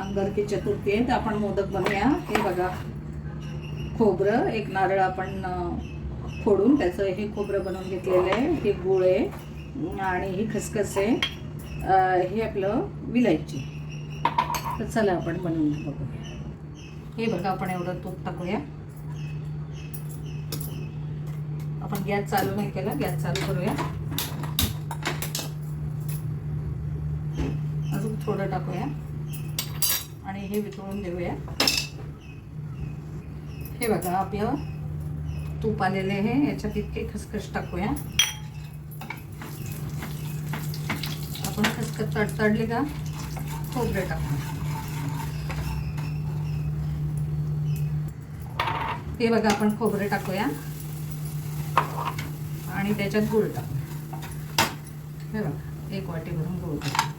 अंगारकी चतुर्थी आहे तर आपण मोदक बनवूया. हे बघा खोबरं एक नारळ आपण फोडून त्याचं हे खोबरं बनवून घेतलेलं आहे. हे गुळ आहे आणि ही खसखस आहे. हे आपलं विलायची. तर चला आपण बनवून बघूया. हे बघा आपण एवढं तूप टाकूया. आपण गॅस चालू नाही केला गॅस चालू करूया. अजून थोडं टाकूया. आणि हे वितळून देऊया. हे बघा आपलं तूप आलेले आहे. याच्यात इतके खसखस टाकूया. आपण खसखस तडतडली का? खोबरे टाकू हे बघा आपण खोबरे टाकूया. आणि त्याच्यात गुळ टाकू हे बघा एक वाटी भरून गुळ टाकू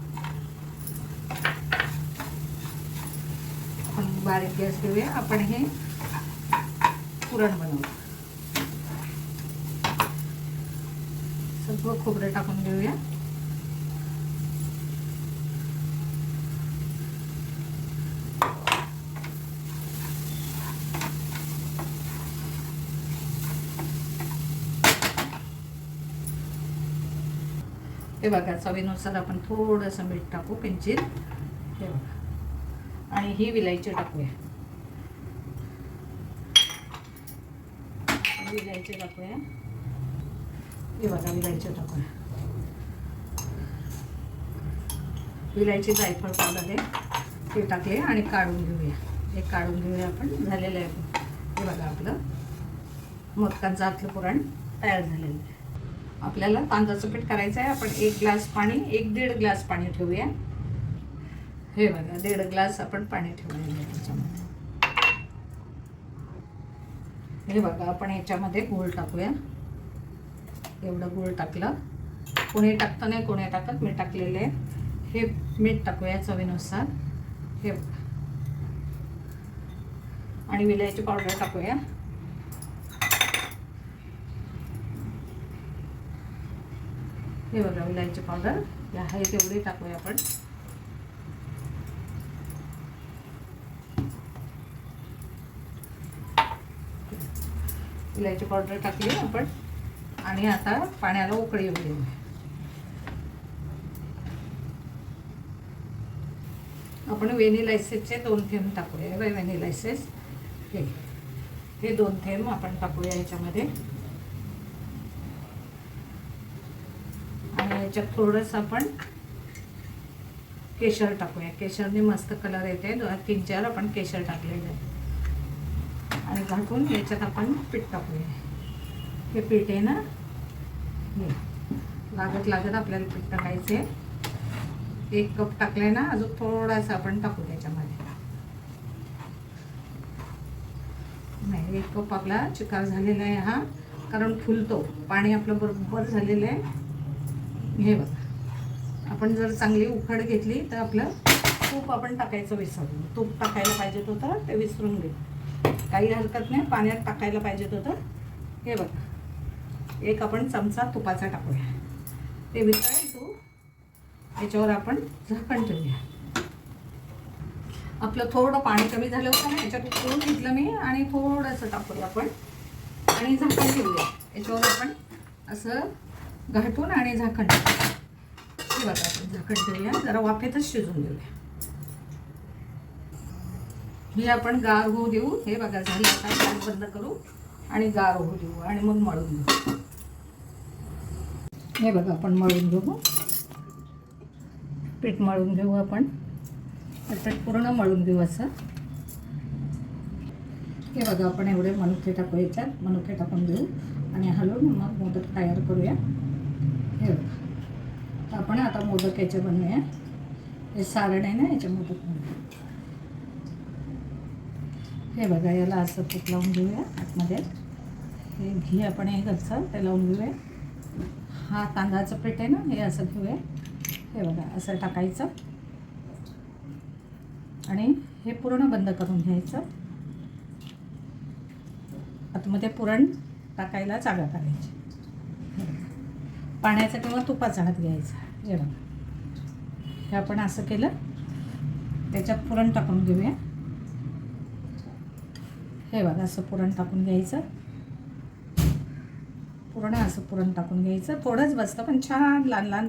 आपण बारीक गॅस घेऊया. आपण हे पुरण बनवू. सगळं खोबरं टाकून घेऊया. हे बघा चवीनुसार आपण थोडंसं मीठ टाकू किंचित आणि ही विलायची टाकूया. विलायची टाकूया. हे बघा विलायची टाकूया. विलायची जायफळ पावडर आहे. ते टाकले आणि काढून घेऊया. हे काढून घेऊया आपण. झालेलं आहे. हे बघा आपलं. मोदकांचं आतलं पुरण तयार झालेलं आहे. आपल्याला तांदळाचं पीठ करायचं आहे. आपण एक ग्लास पाणी एक दीड ग्लास पाणी ठेवूया. हे बघा दीड ग्लास आपण पाणी ठेवलेलं आहे त्याच्यामध्ये. हे बघा आपण याच्यामध्ये गूळ टाकूया. एवढं गूळ टाकलं. कोणी टाकतं नाही कोणी टाकत. मी टाकलेले आहे. हे मीठ टाकूया चवीनुसार. हे आणि विलायची पावडर टाकूया. हे बघा विलायची पावडर. या आहे तेवढी टाकूया आपण. इलायची पावडर टाकली आपण आणि आता पाण्याला उकळी येऊ देऊ. आपण व्हेनिला एसेसचे दोन थेंब टाकूया. बाय व्हेनिला एसेस हे हे दोन थेंब आपण टाकूया याच्यामध्ये. आणि याच्यात थोडंसं आपण केशर टाकूया. केशरने मस्त कलर येते. तीन चार आपण केशर टाकलेलं. आहे आणि घालून याच्यात आपण पीठ टाकूया. हे पीठ आहे ना? हे. लागत लागत आपल्याला पीठ टाकायचे एक कप टाकलाय ना अजून थोडासा आपण टाकू त्याच्यामध्ये. नाही एक कप आपला चिकार झालेला आहे हा कारण फुलतो. पाणी आपलं बरोबर झालेलं आहे. हे बघा. आपण जर चांगली उखड घेतली तर आपलं तूप आपण टाकायचं विसरलो तूप टाकायला पाहिजेत होतं ते विसरून घे. काही हरकत नाही पाण्यात टाकायला पाहिजेत होतं हे बघ एक आपण चमचा तुपाचा टाकूया. ते वितळेल तू याच्यावर आपण झाकण ठेवूया. आपलं थोडं पाणी कमी झालं होतं ना याच्यात उकळून घेतलं मी आणि थोडंसं टाकूया आपण. आणि झाकण ठेवूया. याच्यावर आपण असं घाटून आणि झाकण ठेवूया. हे बघा आपण झाकण ठेवूया. जरा वाफेतच शिजून घेऊया. हे आपण गार होऊ देऊ. हे बघा झाली आता गॅस बंद करू आणि गार होऊ देऊ आणि मग मळून घेऊ. हे बघा आपण मळून घेऊ. पीठ मळून घेऊ आपण. हे पीठ पूर्ण मळून घेऊ असं. हे बघा आपण एवढे मनुके टाकू याच्यात. मनुके टाकून घेऊ आणि हलवून मग मोदक तयार करूया. हे बघा. आपण आता मोदक याचे बनवूया. हे सारण आहे ना याच्या मोदक बनवूया. हे बघा याला असं तूप लावून घेऊया आतमध्ये. हे घी आपण हे घरचं ते लावून घेऊया. हा तांदळाचं पीठ आहे ना हे असं घेऊया. हे बघा असं टाकायचं. आणि हे पूर्ण बंद करून घ्यायचं. आतमध्ये पुरण टाकायला जागा करायची पाण्याचा किंवा तुपाचा हात घ्यायचा. हे बघा. हे आपण असं केलं. त्याच्यात पुरण टाकून घेऊया. हे बघा असं पुरण टाकून घ्यायचं. पूर्ण असं पुरण टाकून घ्यायचं. थोडंच बसतं पण छान लहान लहान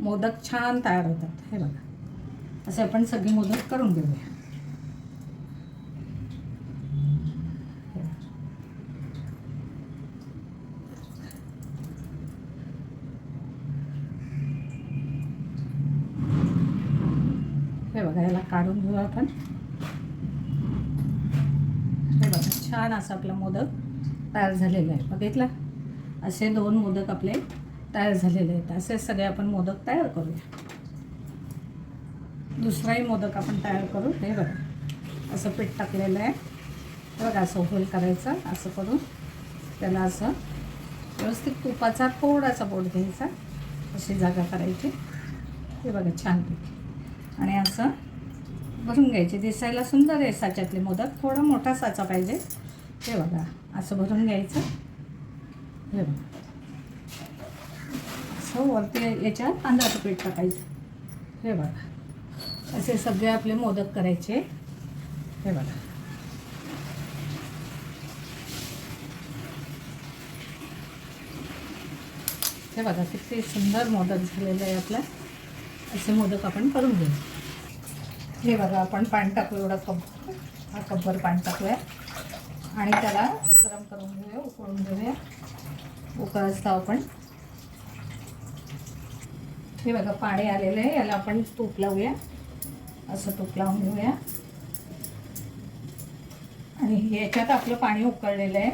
मोदक छान तयार होतात. हे बघा. असे आपण सगळे मोदक करून घेऊया. हे बघा. याला काढून घेऊ आपण हे बघा छान असं आपला मोदक तयार झालेला आहे. बघितला? असे दोन मोदक आपले तयार झालेले आहेत. असे सगळे आपण मोदक तयार करूया. दुसराही मोदक आपण तयार करू. हे बघा. असं पीठ टाकलेलं आहे. बघा असं होल करायचं. असं करून त्याला असं व्यवस्थित तुपाचा थोडासा बोट घ्यायचा. अशी जागा करायची. हे बघा छानपैकी आणि असं भरून घ्यायचे. दिसायला सुंदर आहे साच्यातले मोदक. थोडा मोठा साचा पाहिजे. हे बघा असं भरून घ्यायचं. हे बघा. असं वरती याच्यात तांदळाचं पीठ टाकायचं. हे बघा. असे सगळे आपले मोदक करायचे. हे बघा. हे बघा किती सुंदर मोदक झालेलं आहे आपला. असे मोदक आपण करून घेऊ. हे बघा आपण पाणी टाकू एवढा कप हा कब्बर पाणी टाकूया. आणि त्याला गरम करून घेऊया उकळून घेऊया. उकळायचं आपण. हे बघा पाणी आलेलं आहे याला आपण तूप लावूया. असं तूप लावून घेऊया. आणि याच्यात आपलं पाणी उकळलेलं आहे.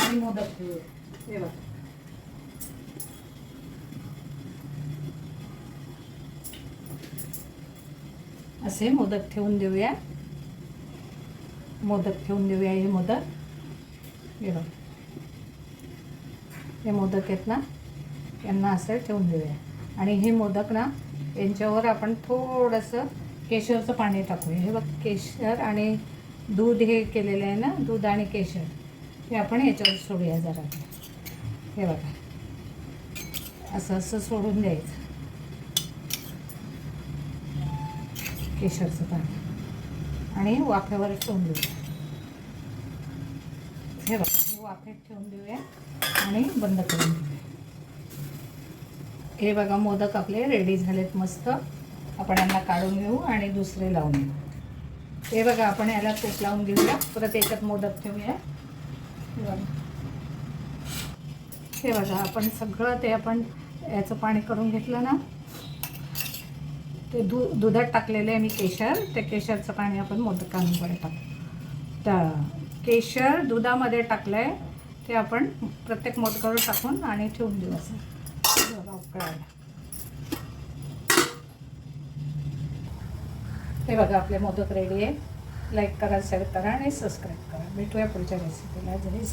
आणि मोदक घेऊया. हे बघा. असे मोदक ठेवून देऊया. मोदक ठेवून देऊया हे मोदक. हे बघ. हे मोदक आहेत ना यांना असं ठेवून देऊया. आणि हे मोदक ना यांच्यावर आपण थोडंसं केशरचं पाणी टाकूया. हे बघ केशर आणि दूध हे केलेलं आहे ना दूध आणि केशर. हे आपण याच्यावर सोडूया जरा. हे बघा. असं असं सोडून द्यायचं. केशरचं पाणी. आणि वाफ्यावर ठेवून देऊया. हे बघा हे वाफेत ठेवून देऊया आणि बंद करून देऊया. हे बघा मोदक आपले रेडी झालेत मस्त. आपण यांना काढून घेऊ आणि दुसरे लावून घेऊ. हे बघा आपण याला तूप लावून घेऊया. परत याच्यात मोदक ठेवूया. हे बघा आपण सगळं ते आपण याचं पाणी करून घेतलं ना ते दू दुधात टाकलेले आहे मी केशर. ते केशरचं पाणी आपण मोदकांमध्ये टाकू. तर केशर दुधामध्ये टाकलं आहे ते आपण प्रत्येक मोदकावर टाकून आणि ठेवून देऊ असं. उकळायला. हे बघा आपले मोदक रेडी आहे लाईक करा शेअर करा आणि सबस्क्राईब करा. भेटूया पुढच्या रेसिपीला जय